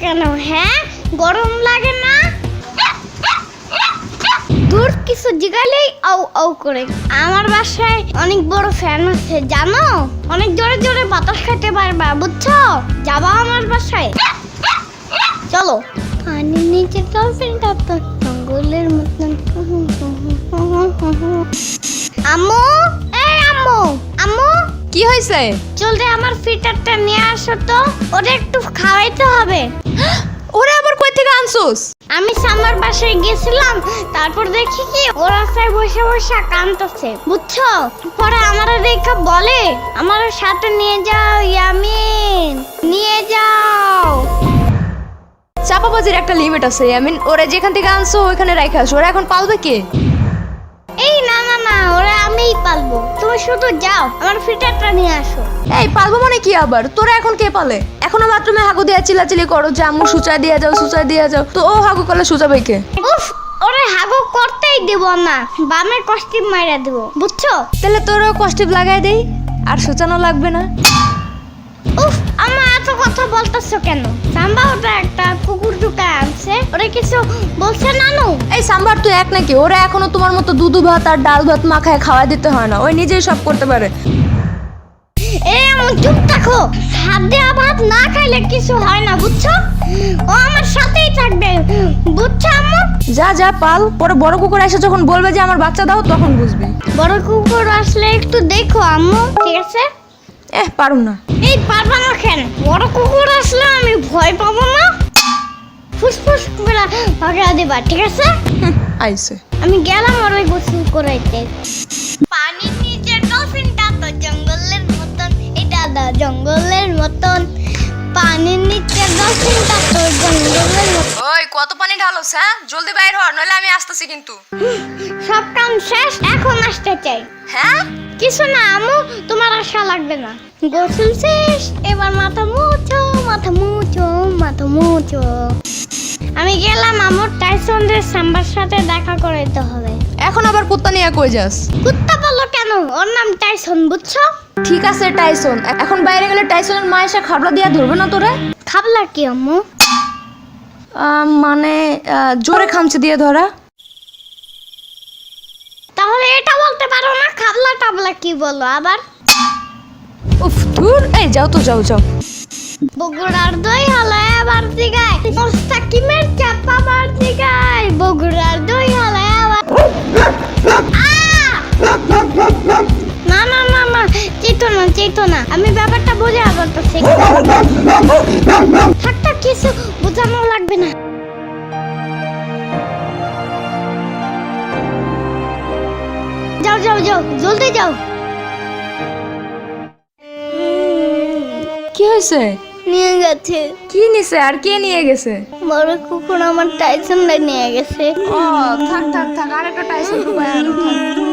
কেন? হ্যাঁ? গরম লাগে না? দূর কিছু জিগালেই আউ আউ করে। আমার বাসায় অনেক বড় ফ্যান আছে, জানো? অনেক জোরে জোরে বাতাস খেতে পারবা, বুঝছ? যাবা আমার বাসায়। চলো। পানির নিচে ডলফিনটা তো জঙ্গলের মতন। আম্মু? কি হয়েছে? চলতে আমার ফিটারটা নিয়ে আসো তো ওটা একটু খাওয়াইতে হবে। ওরে আবার কই থেকে আনছুস? আমি সামার বাসায় গেছিলাম তারপর দেখি কি ও রাস্তায় বসে বসে কান্দতেছে বুঝছ? পরে আমার দেখা বলে আমার সাথে নিয়ে যাও ইয়ামিন নিয়ে যাও। চাপাবাজির একটা লিমিট আছে ইয়ামিন। মিন ওরে যেখান থেকে আনছো ওইখানে রাখা আস। ওরা এখন পালবে কে? না ওরা আমিই পালবো। তুমি শুধু যাও আমার ফিটারটা নিয়ে আসো। এই পালবো মানে কি আবার? তোরা এখন কে পালে? এখনও বাথরুমে হাগু দিয়া চিল্লাচিলি করো যে আম্মু সুচা দিয়া যাও সুচা দিয়া যাও। তো ও হাগু করলে সুচাবে কে? উফ ওরে হাগু করতেই দেব না বামে কষ্টিপ মাইরা দেব বুঝছ? তাহলে তোরও কষ্টিপ লাগাই দেই আর সুচানো লাগবে না। উফ বলতেছো কেন? সাম্বা ওটা একটা কুকুর ঢুকায় আনছে। ওরা কিছু বলছে নানু? এই সাম্বার তুই এক নাকি? ওরা এখনও তোমার মতো দুধু ভাত আর ডাল ভাত মাখায় খাওয়া দিতে হয় না। ওই নিজেই সব করতে পারে। এই আমার চুপ থাকো। হাত দেওয়া ভাত না খাইলে কিছু হয় না বুঝছ? ও আমার সাথেই থাকবে। বুঝছ আম্মু? যা যা পাল। পরে বড় কুকুর এসে যখন বলবে যে আমার বাচ্চা দাও তখন বুঝবি। বড় কুকুর আসলে একটু দেখো আম্মু ঠিক আছে? এহ পারুম না। এই পারবা না কেন? বড় কুকুর আসলে আমি ভয় পাবো না? ফুসফুস করে ভাগা দিবা ঠিক আছে? আইসে আমি গেলাম আর ওই গোসল করাইতে। পানির নিচে ডলফিনটা তো জঙ্গলের মতন। এটা দা জঙ্গলের মতন। পানির নিচে ডলফিনটা তো জঙ্গলের মতন। ওই কত পানি ঢালোস হ্যাঁ? জলদি বাইর হ নইলে আমি আসতেছি কিন্তু। সব কাম শেষ এখন আসতে চাই। হ্যাঁ? কিছু না আমু তোমার আশা লাগবে না। গোসল শেষ এবার মাথা মুছো মাথা মুছো মাথা মুছো। আমি গেলাম আমার টাইসনদের সাম্বার সাথে দেখা করাইতে হবে। এখন আবার কুত্তা নিয়ে কই যাস? কুত্তা বলো কেন? ওর নাম টাইসন বুঝছ? ঠিক আছে টাইসন। এখন বাইরে গেলে টাইসনের মা এসে খাবলা দিয়া ধরবে না তোরে? খাবলা কি আম্মু? মানে জোরে খামচে দিয়ে ধরা তাহলে এটা বলতে পারো না খাবলা কি বলো আবার? উফ দূর এই যাও তো যাও যাও। বগুড়ার দই হলে আবার দিগায় মোস্তাকিমের চাপা বার দিগায় বগুড়ার দই হলে আবার না না না না চেতো না চেতো না। আমি ব্যাপারটা বুঝে আবার তো কিছু বোঝানো লাগবে না। যাও জলদি যাও। কি হয়েছে? নিয়ে গেছে। কি নিছে? আর কে নিয়ে গেছে? বড় কুকুর আমার টাইসনটা নিয়ে গেছে। ও থাক থাক থাক আর একটা টাইসন ঢুকায় আনো, থাক।